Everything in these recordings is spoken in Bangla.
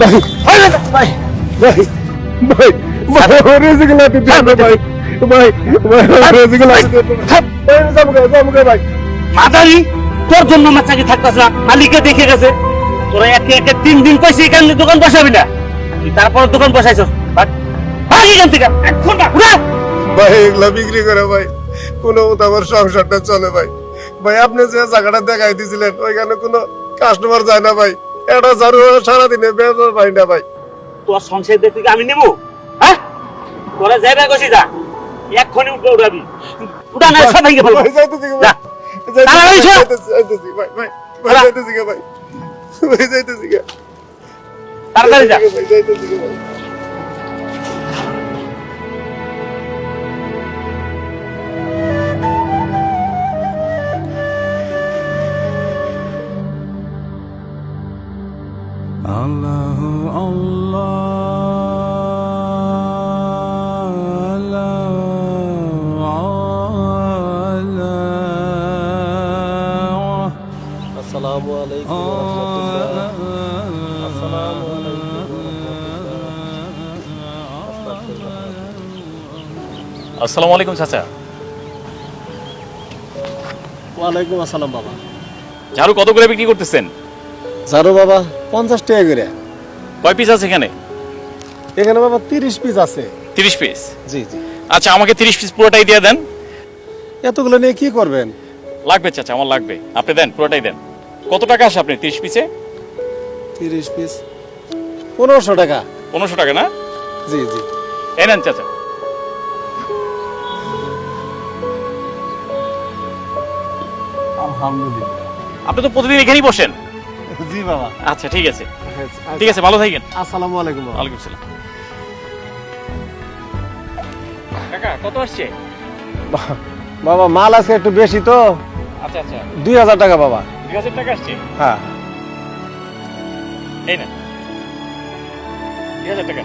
ভাই ভাই ভাই ভাই ভাই ভাই ভাই রেজিক লাতে দিন ভাই। ভাই ভাই রেজিক লাতে দিন ভাই। জামুকে জামুকে ভাই। মাদারি তোর জন্য আমার চাকরি থাকতেছে না মালিকে দেখে গেছে। তোরা একে একে তিন দিন কইছি এখানে দোকান বসাবি না। তুই তারপর দোকান বসাইছ ভাগ ভাগ এখান থেকে এক ঘণ্টা ঘুরা ভাই এগুলা বিক্রি করে ভাই। কোনো মতো আমার সংসারটা চলে ভাই। ভাই আপনি যে জায়গাটা দেখাই দিয়েছিলেন ওইখানে কোনো কাস্টমার যায় না ভাই। এটা ঝাড়ু সারাদিনে বেজার ভাই না ভাই। তোর সংসার দেখতে আমি নেব? হ্যাঁ? তোরা যাইবা কইছি যা। এক্ষুনি উঠে উঠাবি। উঠা না সব ভেঙে ফেলব। ভাই যাইতেছি ভাই যাইতেছি, ভাই ভাই ভাই যাইতেছি ভাই। ভাই যাইতেছি তাড়াতাড়ি যা। ভাই যাইতেছি ভাই। Allah Allah আসসালামু আলাইকুম আসসালামু আলাইকুম। আসসালামু আলাইকুম চাচা। ওয়ালাইকুম আসসালাম বাবা। ঝাড়ু কত করে বিক্রি করতেছেন? ঝাড়ু বাবা পঞ্চাশ টাকা করে। কয় পিস আছে এখানে? এখানে বাবা তিরিশ পিস আছে। তিরিশ পিস জি জি। আচ্ছা আমাকে তিরিশ পিস পুরোটাই দিয়ে দেন। এতগুলো নিয়ে কি করবেন? লাগবে চাচা আমার লাগবে। আপনি দেন পুরোটাই দেন। কত টাকা আসে আপনি তিরিশ পিসে তিরিশ পিস পনেরোশো টাকা। পনেরোশো টাকা না? জি জি। এই নেন চাচা। আলহামদুলিল্লাহ। আপনি তো প্রতিদিন এখানেই বসেন। জি বাবা। আচ্ছা ঠিক আছে। ঠিক আছে ভালো থাকেন। আসসালামু আলাইকুম ওয়ালাইকুম সালাম। কাকা কত আসছে? বাবা মাল আছে একটু বেশি তো। আচ্ছা আচ্ছা। দুই হাজার টাকা বাবা। দুই হাজার টাকা আসছে? হ্যাঁ। এই না দুই হাজার টাকা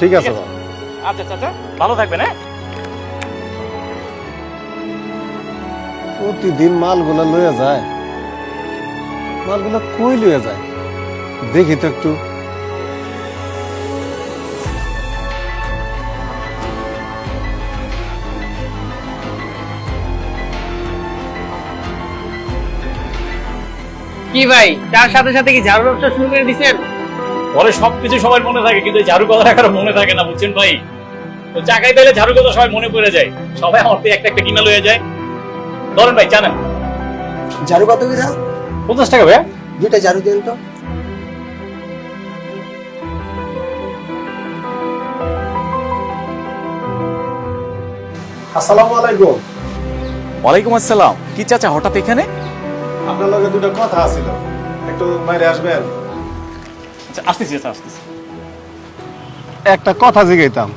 ঠিক আছে। বাবা। আচ্ছা চাচা ভালো থাকবেন হ্যাঁ? প্রতিদিন মালগুলা লয়ে যায়। মালগুলা কই লয়ে যায়? দেখি তো একটু। কি ভাই তার সাথে সাথে কি ঝাড়ু ব্যবসা শুরু করে দিছেন? পরে সবকিছু সবাই মনে থাকে কিন্তু ঝাড়ু কথা কারও মনে থাকে না বুঝছেন ভাই? তো চাকাই পেলে ঝাড়ু কথা সবাই মনে পড়ে যায়। সবাই আমার একটা একটা কিনা লয়ে যায়। ধরেন ভাই জানেন? ঝাড়ু কত করে? পঞ্চাশ টাকা ভাইয়া। দুইটা ঝাড়ু দেন তো। আসসালামু আলাইকুম। ওয়ালাইকুম আসসালাম। কি চাচা হঠাৎ এখানে? আপনার লগে দুটো কথা আছিল। একটু বাইরে আসবেন। আচ্ছা আসতেছি চাচা আসতেছি। একটা কথা জিগাইতাম।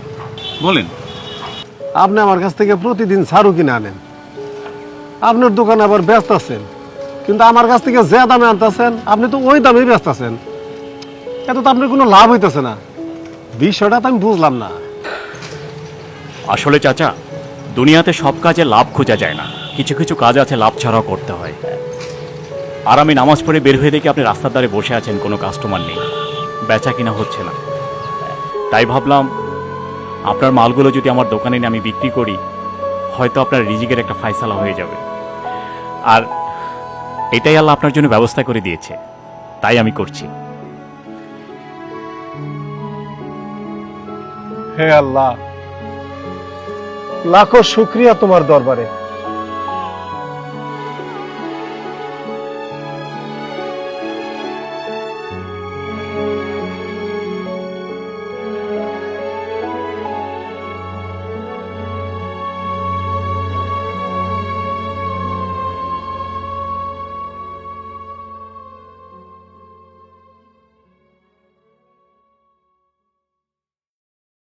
বলেন। আপনি আমার কাছ থেকে প্রতিদিন ছাড়ু কিনে আনেন। আপনার দোকানে আবার ব্যস্ত আছেন। কিন্তু আমার কাছ থেকে যে দামে আনতেছেন, আপনি তো ওই দামেই ব্যস্ত আছেন এত তো আপনার কোনো লাভ হইতেছে না। বিষয়টা তো আমি বুঝলাম না। আসলে চাচা, দুনিয়াতে সব কাজে লাভ খোঁজা যায় না। কিছু কিছু কাজ আছে, লাভ ছাড়াও করতে হয়। আর আমি নামাজ পড়ে বের হয়ে দেখি আপনি রাস্তার ধারে বসে আছেন, কোনো কাস্টমার নেই। বেচা কিনা হচ্ছে না। তাই ভাবলাম, আপনার মালগুলো যদি আমার দোকানে এনে আমি বিক্রি করি, হয়তো আপনার রিজিকের একটা ফায়সালা হয়ে যাবে। আর এটাই আল্লাহ আপনার জন্য ব্যবস্থা করে দিয়েছে। তাই আমি করছি। হে আল্লাহ, লাখো শুক্রিয়া তোমার দরবারে।